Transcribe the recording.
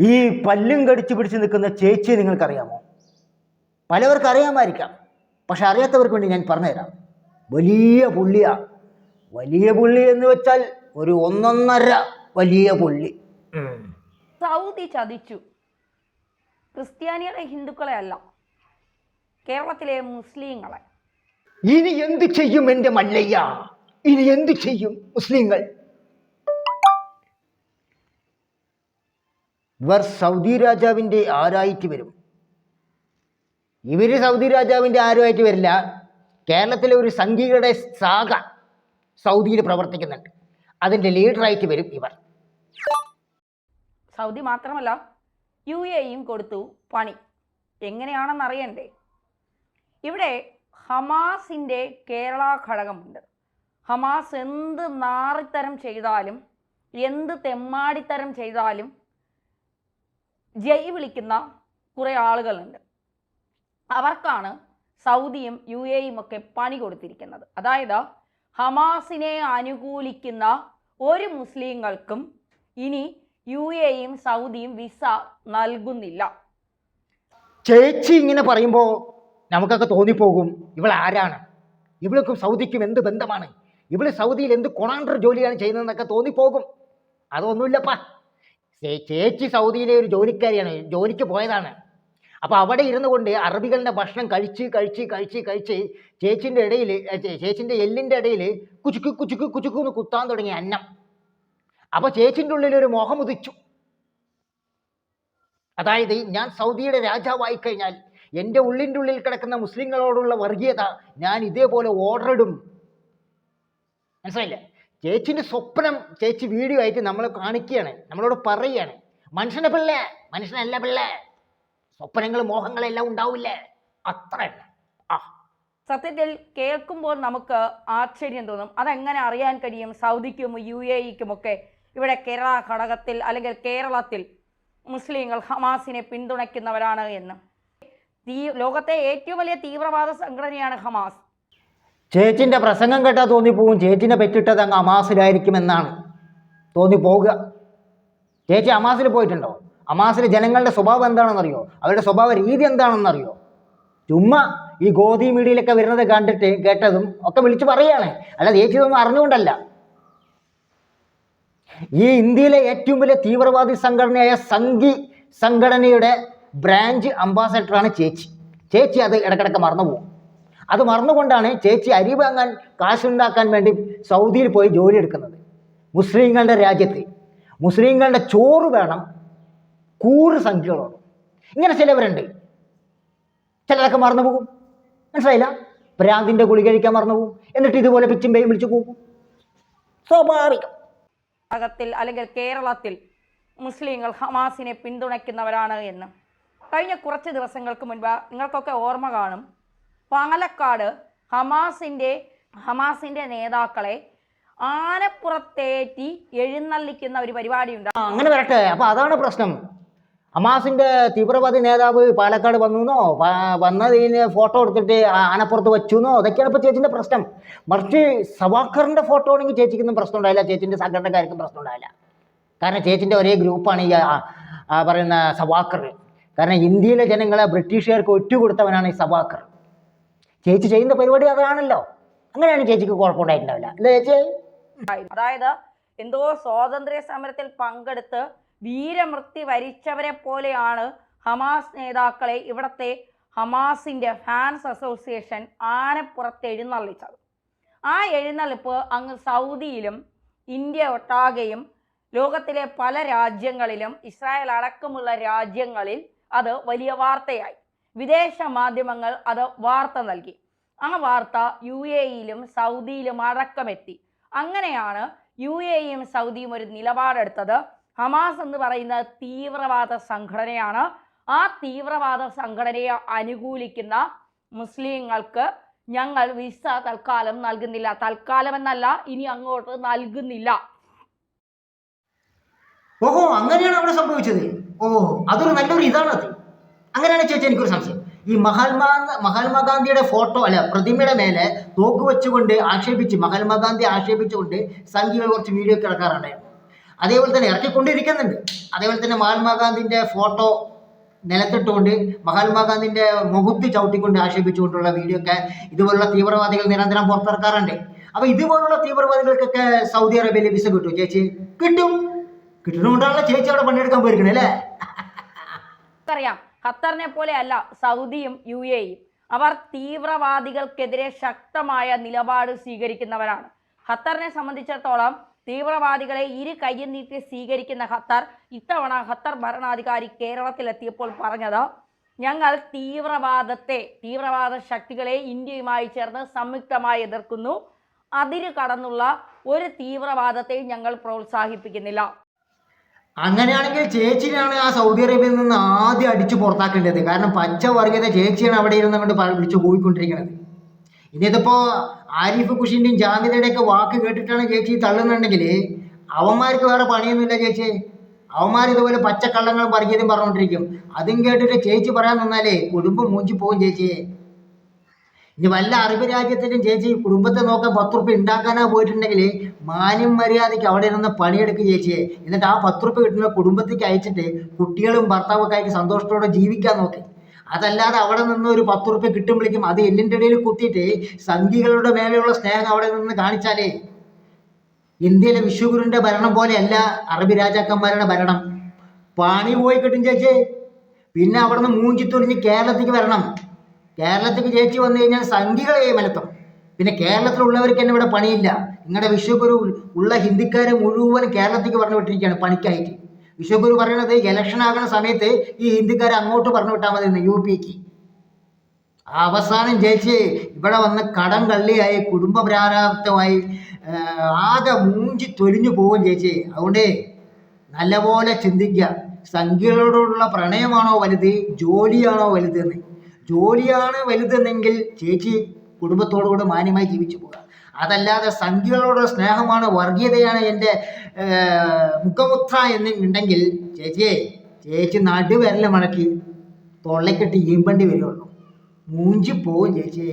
ഈ പല്ലും കടിച്ചു പിടിച്ച് നിൽക്കുന്ന ചേച്ചിയെ നിങ്ങൾക്കറിയാമോ? പലവർക്കും അറിയാമായിരിക്കാം. പക്ഷെ അറിയാത്തവർക്ക് വേണ്ടി ഞാൻ പറഞ്ഞുതരാം. വലിയ പുള്ളിയാ. വലിയ പുള്ളി എന്ന് വെച്ചാൽ ഒരു ഒന്നൊന്നര വലിയ പുള്ളി. സൗദി ചതിച്ചു. ക്രിസ്ത്യാനികളെ ഹിന്ദുക്കളെ അല്ല. കേരളത്തിലെ മുസ്ലിങ്ങളെ. ഇനി എന്ത് ചെയ്യും എന്റെ മല്ലയ്യ? ഇനി എന്ത് ചെയ്യും മുസ്ലിങ്ങൾ? ഇവർ സൗദി രാജാവിന്റെ ആരായിട്ട് വരും? ഇവർ സൗദി രാജാവിന്റെ ആരുമായിട്ട് വരില്ല. കേരളത്തിലെ ഒരു സംഘികളുടെ ശാഖ സൗദിയിൽ പ്രവർത്തിക്കുന്നുണ്ട്. അതിന്റെ ലീഡറായിട്ട് വരും ഇവർ. സൗദി മാത്രമല്ല യു എയും കൊടുത്തു പണി. എങ്ങനെയാണെന്ന് അറിയണ്ടേ ഇവിടെ ഹമാസിന്റെ കേരള ഘടകമുണ്ട്. ഹമാസ് എന്ത് നാറിത്തരം ചെയ്താലും എന്ത് തെമ്മാടിത്തരം ചെയ്താലും ജയ് വിളിക്കുന്ന കുറേ ആളുകളുണ്ട്. അവർക്കാണ് സൗദിയും യു എയും ഒക്കെ പണി കൊടുത്തിരിക്കുന്നത്. അതായത് ഹമാസിനെ അനുകൂലിക്കുന്ന ഒരു മുസ്ലിങ്ങൾക്കും ഇനി യു എയും സൗദിയും വിസ നൽകുന്നില്ല. ചേച്ചി ഇങ്ങനെ പറയുമ്പോൾ നമുക്കൊക്കെ തോന്നിപ്പോകും ഇവൾ ആരാണ്? ഇവൾക്കും സൗദിക്കും എന്ത് ബന്ധമാണ്? ഇവൾ സൗദിയിൽ എന്ത് കൊണാണ്ടർ ജോലിയാണ് ചെയ്യുന്നതെന്നൊക്കെ തോന്നിപ്പോകും. അതൊന്നുമില്ലപ്പാ. ചേച്ചി സൗദിയിലെ ഒരു ജോലിക്കാരിയാണ് ജോലിക്ക് പോയതാണ്. അപ്പോൾ അവിടെ ഇരുന്നു കൊണ്ട് അറബികളുടെ ഭക്ഷണം കഴിച്ച് കഴിച്ച് കഴിച്ച് കഴിച്ച് ചേച്ചിന്റെ ഇടയിൽ ചേച്ചിന്റെ എല്ലിന്റെ ഇടയിൽ കുചുക്ക് കുചുക്ക് കുചുക്ക് എന്ന് കുത്താൻ തുടങ്ങി അന്നം. അപ്പോൾ ചേച്ചിന്റെ ഉള്ളിൽ ഒരു മോഹം ഉദിച്ചു അതായത് ഞാൻ സൗദിയുടെ രാജാവായി കഴിഞ്ഞാൽ എന്റെ ഉള്ളിന്റെ ഉള്ളിൽ കിടക്കുന്ന മുസ്ലിങ്ങളോടുള്ള വർഗീയത ഞാൻ ഇതേപോലെ ഓർഡർ ഇടും മനസ്സിലായില്ലേ? ചേച്ചിന്റെ സ്വപ്നം ചേച്ചി വീഡിയോ ആയിട്ട് നമ്മളെ കാണിക്കുകയാണ് നമ്മളോട് പറയുകയാണ്. മനുഷ്യനെ പിള്ളേ മനുഷ്യനല്ല പിള്ളേ. സ്വപ്നങ്ങൾ മോഹങ്ങളെല്ലാം ഉണ്ടാവില്ലേ? അത്ര ആ. സത്യത്തിൽ കേൾക്കുമ്പോൾ നമുക്ക് ആശ്ചര്യം തോന്നും. അതെങ്ങനെ അറിയാൻ കഴിയും? സൗദിക്കും യു എ ഇക്കുമൊക്കെ ഇവിടെ കേരള ഘടകത്തിൽ അല്ലെങ്കിൽ കേരളത്തിൽ മുസ്ലിങ്ങൾ ഹമാസിനെ പിന്തുണയ്ക്കുന്നവരാണ് എന്ന്. തീ ലോകത്തെ ഏറ്റവും വലിയ തീവ്രവാദ സംഘടനയാണ് ഹമാസ്. ചേച്ചിന്റെ പ്രസംഗം കേട്ടാൽ തോന്നിപ്പോകും ചേച്ചിനെ പെറ്റിട്ടത് അങ്ങ് അമാസിലായിരിക്കുമെന്നാണ്. തോന്നിപ്പോവുക. ചേച്ചി അമാസിൽ പോയിട്ടുണ്ടോ? അമാസിൽ ജനങ്ങളുടെ സ്വഭാവം എന്താണെന്നറിയോ? അവരുടെ സ്വഭാവ രീതി എന്താണെന്നറിയോ? ചുമ്മാ ഈ ഗോധി മീഡിയയിലൊക്കെ വരുന്നത് കണ്ടിട്ട് കേട്ടതും ഒക്കെ വിളിച്ചു പറയുകയാണ്. അല്ല ചേച്ചി ഒന്നും അറിഞ്ഞുകൊണ്ടല്ല. ഈ ഇന്ത്യയിലെ ഏറ്റവും വലിയ തീവ്രവാദി സംഘടനയായ സംഘി സംഘടനയുടെ ബ്രാഞ്ച് അംബാസഡറാണ് ചേച്ചി. ചേച്ചി അത് ഇടക്കിടക്ക് മറന്നുപോകും. അത് മറന്നുകൊണ്ടാണ് ചേച്ചി അരി വാങ്ങാൻ കാശുണ്ടാക്കാൻ വേണ്ടി സൗദിയിൽ പോയി ജോലി എടുക്കുന്നത്. മുസ്ലിങ്ങളുടെ രാജ്യത്ത് മുസ്ലിങ്ങളുടെ ചോറ് വേണം കൂറ് സംഖ്യകളോട്. ഇങ്ങനെ ചിലവരുണ്ട്. ചിലരൊക്കെ മറന്നു പോകും. മനസ്സിലായില്ല? ഭ്രാന്തിന്റെ ഗുളി കഴിക്കാൻ മറന്നു പോകും. എന്നിട്ട് ഇതുപോലെ പിച്ചും പേയും വിളിച്ചു പോകും സ്വാഭാവികം. അല്ലെങ്കിൽ കേരളത്തിൽ മുസ്ലിങ്ങൾ ഹമാസിനെ പിന്തുണയ്ക്കുന്നവരാണ് എന്ന് കഴിഞ്ഞ കുറച്ച് ദിവസങ്ങൾക്ക് മുൻപ് നിങ്ങൾക്കൊക്കെ ഓർമ്മ കാണും. പാലക്കാട് ഹമാസിന്റെ ഹമാസിന്റെ നേതാക്കളെ ആനപ്പുറത്തേറ്റി എഴുന്നള്ളിക്കുന്ന ഒരു പരിപാടിയുണ്ട്. അങ്ങനെ വരട്ടെ. അപ്പൊ അതാണ് പ്രശ്നം. ഹമാസിന്റെ തീവ്രവാദി നേതാവ് പാലക്കാട് വന്നുന്നോ? വന്നതിന് ഫോട്ടോ എടുത്തിട്ട് ആനപ്പുറത്ത് ആനപ്പുറത്ത് വെച്ചുന്നോ? അതൊക്കെയാണ് ഇപ്പൊ ചേച്ചിന്റെ പ്രശ്നം. മറിച്ച് സവാക്കറിന്റെ ഫോട്ടോ ആണെങ്കിൽ ചേച്ചിക്കൊന്നും പ്രശ്നം ഉണ്ടായില്ല ചേച്ചിന്റെ സംഘടനക്കാർക്കും പ്രശ്നം ഉണ്ടായില്ല കാരണം ചേച്ചിന്റെ ഒരേ ഗ്രൂപ്പാണ് ഈ പറയുന്ന സവാക്കർ. കാരണം ഇന്ത്യയിലെ ജനങ്ങളെ ബ്രിട്ടീഷുകാർക്ക് ഒറ്റുകൊടുത്തവനാണ് ഈ സവാക്കർ. ചേച്ചി ചെയ്യുന്ന പരിപാടി അതാണല്ലോ. അങ്ങനെയാണ് ചേച്ചിക്ക് കുഴപ്പമുണ്ടായിട്ടുണ്ടാവില്ല. അല്ലേ ചേച്ചി? അതായത് എന്തോ സ്വാതന്ത്ര്യ സമരത്തിൽ പങ്കെടുത്ത് വീരമൃത്യു വരിച്ചവരെ പോലെയാണ് ഹമാസ് നേതാക്കളെ ഇവിടത്തെ ഹമാസിന്റെ ഫാൻസ് അസോസിയേഷൻ ആനപ്പുറത്ത് എഴുന്നള്ളിച്ചത്. ആ എഴുന്നള്ളിപ്പ് അങ്ങ് സൗദിയിലും ഇന്ത്യ ഒട്ടാകെയും ലോകത്തിലെ പല രാജ്യങ്ങളിലും ഇസ്രായേൽ അടക്കമുള്ള രാജ്യങ്ങളിൽ അത് വലിയ വാർത്തയായി. വിദേശ മാധ്യമങ്ങൾ അത് വാർത്ത നൽകി. ആ വാർത്ത യു എയിലും സൗദിയിലും അടക്കമെത്തി. അങ്ങനെയാണ് യു എയും സൗദിയും ഒരു നിലപാടെടുത്തത്. ഹമാസ് എന്ന് പറയുന്ന തീവ്രവാദ സംഘടനയാണ്. ആ തീവ്രവാദ സംഘടനയെ അനുകൂലിക്കുന്ന മുസ്ലിങ്ങൾക്ക് ഞങ്ങൾ വിസ തൽക്കാലം നൽകുന്നില്ല. തൽക്കാലം എന്നല്ല ഇനി അങ്ങോട്ട് നൽകുന്നില്ല. ഓഹോ അങ്ങനെയാണ് അവിടെ സംഭവിച്ചത്. ഓ അതൊരു നല്ലൊരു ഇതാണത് അങ്ങനെയാണ് ചേച്ചി എനിക്കൊരു സംശയം. ഈ മഹാത്മാ മഹാത്മാഗാന്ധിയുടെ ഫോട്ടോ അല്ല പ്രതിമയുടെ മേലെ തോക്ക് വെച്ചുകൊണ്ട് ആക്ഷേപിച്ച് മഹാത്മാഗാന്ധി ആക്ഷേപിച്ചുകൊണ്ട് സംഘികൾ കുറച്ച് വീഡിയോ ഒക്കെ ഇറക്കാറുണ്ടായിരുന്നു അതേപോലെ തന്നെ ഇറക്കിക്കൊണ്ടിരിക്കുന്നുണ്ട്. അതേപോലെ തന്നെ മഹാത്മാഗാന്ധിന്റെ ഫോട്ടോ നിലത്തിട്ടുകൊണ്ട് മഹാത്മാഗാന്ധിന്റെ മുഖത്ത് ചവിട്ടിക്കൊണ്ട് ആക്ഷേപിച്ചുകൊണ്ടുള്ള വീഡിയോ ഒക്കെ ഇതുപോലുള്ള തീവ്രവാദികൾ നിരന്തരം പുറത്തിറക്കാറുണ്ട്. അപ്പോൾ ഇതുപോലുള്ള തീവ്രവാദികൾക്കൊക്കെ സൗദി അറേബ്യയിൽ വിസ കിട്ടും ചേച്ചി? കിട്ടും. കിട്ടുന്നതുകൊണ്ടാണല്ലോ ചേച്ചി അവിടെ പണിയെടുക്കാൻ പോയിരിക്കണേ അല്ലേ? അറിയാം. ഖത്തറിനെ പോലെ അല്ല സൗദിയും യു എയും അവർ തീവ്രവാദികൾക്കെതിരെ ശക്തമായ നിലപാട് സ്വീകരിക്കുന്നവരാണ്. ഖത്തറിനെ സംബന്ധിച്ചിടത്തോളം തീവ്രവാദികളെ ഇരു കയ്യും നീട്ടി സ്വീകരിക്കുന്ന ഖത്തർ ഇത്തവണ ഖത്തർ ഭരണാധികാരി കേരളത്തിലെത്തിയപ്പോൾ പറഞ്ഞത് ഞങ്ങൾ തീവ്രവാദത്തെ തീവ്രവാദ ശക്തികളെ ഇന്ത്യയുമായി ചേർന്ന് സംയുക്തമായി എതിർക്കുന്നു. അതിര് കടന്നുള്ള ഒരു തീവ്രവാദത്തെയും ഞങ്ങൾ പ്രോത്സാഹിപ്പിക്കുന്നില്ല. അങ്ങനെയാണെങ്കിൽ ചേച്ചിനാണ് ആ സൗദി അറേബ്യയിൽ നിന്ന് ആദ്യം അടിച്ചു പുറത്താക്കേണ്ടത്. കാരണം പഞ്ചവർഗീയത ചേച്ചിയാണ് അവിടെ ഇരുന്ന് കൊണ്ട് വിളിച്ചു പോയിക്കൊണ്ടിരിക്കുന്നത് ഇനി ഇതിപ്പോ ആരിഫ് ഖുഷിന്റെയും ജാമ്യതയുടെ ഒക്കെ വാക്ക് കേട്ടിട്ടാണ് ചേച്ചി തള്ളുന്നുണ്ടെങ്കിൽ അവന്മാർക്ക് വേറെ പണിയൊന്നുമില്ല ചേച്ചി. അവന്മാർ ഇതുപോലെ പച്ചക്കള്ളങ്ങളും വർഗീയതയും പറഞ്ഞുകൊണ്ടിരിക്കും. അതും കേട്ടിട്ട് ചേച്ചി പറയാൻ നിന്നാലേ കുടുംബം മൂഞ്ചി പോകും ചേച്ചി ഇനി വല്ല അറബ് രാജ്യത്തിന്റെയും ചേച്ചി കുടുംബത്തെ നോക്കാൻ പത്ത് റുപ്യ ഉണ്ടാക്കാനാ പോയിട്ടുണ്ടെങ്കിൽ മാന്യം മര്യാദയ്ക്ക് അവിടെ ഇരുന്ന് പണിയെടുക്കുക ചേച്ചിയെ. എന്നിട്ട് ആ പത്ത് റുപ്യ കിട്ടുന്ന കുടുംബത്തേക്ക് അയച്ചിട്ട് കുട്ടികളും ഭർത്താവും ഒക്കെ ആയിട്ട് സന്തോഷത്തോടെ ജീവിക്കാൻ നോക്കി. അതല്ലാതെ അവിടെ നിന്ന് ഒരു പത്ത് റുപ്യ കിട്ടുമ്പോഴേക്കും അത് എല്ലിന്റെ ഇടയിൽ കുത്തിയിട്ട് സംഘികളുടെ മേലെയുള്ള സ്നേഹം അവിടെ നിന്ന് കാണിച്ചാലേ. ഇന്ത്യയിലെ വിശ്വഗുരുവിന്റെ ഭരണം പോലെയല്ല അറബി രാജാക്കന്മാരുടെ ഭരണം. പാണി പോയി കിട്ടും ചേച്ചി. പിന്നെ അവിടെ നിന്ന് മൂഞ്ചിത്തൊലിഞ്ഞ് കേരളത്തിലേക്ക് വരണം. കേരളത്തിലേക്ക് ചേച്ചി വന്നു കഴിഞ്ഞാൽ സംഖ്യകളെ മലത്തം പിന്നെ കേരളത്തിലുള്ളവർക്ക് തന്നെ ഇവിടെ പണിയില്ല. നിങ്ങളുടെ വിശ്വഗുരു ഉള്ള ഹിന്ദിക്കാരെ മുഴുവൻ കേരളത്തിലേക്ക് പറഞ്ഞു വിട്ടിരിക്കുകയാണ് പണിക്കായിട്ട്. വിശ്വഗുരു പറയണത് ഇലക്ഷൻ ആകുന്ന സമയത്ത് ഈ ഹിന്ദിക്കാരെ അങ്ങോട്ട് പറഞ്ഞു വിട്ടാൽ മതി യു പിക്ക് അവസാനം ജയിച്ച് ഇവിടെ വന്ന് കടം കള്ളിയായി കുടുംബ പ്രാരാബ്ദമായി ആകെ മൂഞ്ചി തൊലിഞ്ഞു പോകും ചേച്ചി അതുകൊണ്ട് നല്ലപോലെ ചിന്തിക്കുക. സംഖ്യകളോടുള്ള പ്രണയമാണോ വലുത്? ജോലിയാണോ വലുതെന്ന്. ജോലിയാണ് വലുതെന്നെങ്കിൽ ചേച്ചി കുടുംബത്തോടുകൂടെ മാന്യമായി ജീവിച്ചു പോകുക അതല്ലാതെ സംഖ്യകളോടുള്ള സ്നേഹമാണ് വർഗീയതയാണ് എന്റെ മുഖമുത്ര എന്നുണ്ടെങ്കിൽ ചേച്ചിയെ ചേച്ചി നടുവിരൽ മടക്കി തൊള്ളക്കെട്ട് ഈമ്പണ്ടി വരുള്ളൂ. മൂഞ്ചി പോവും ചേച്ചി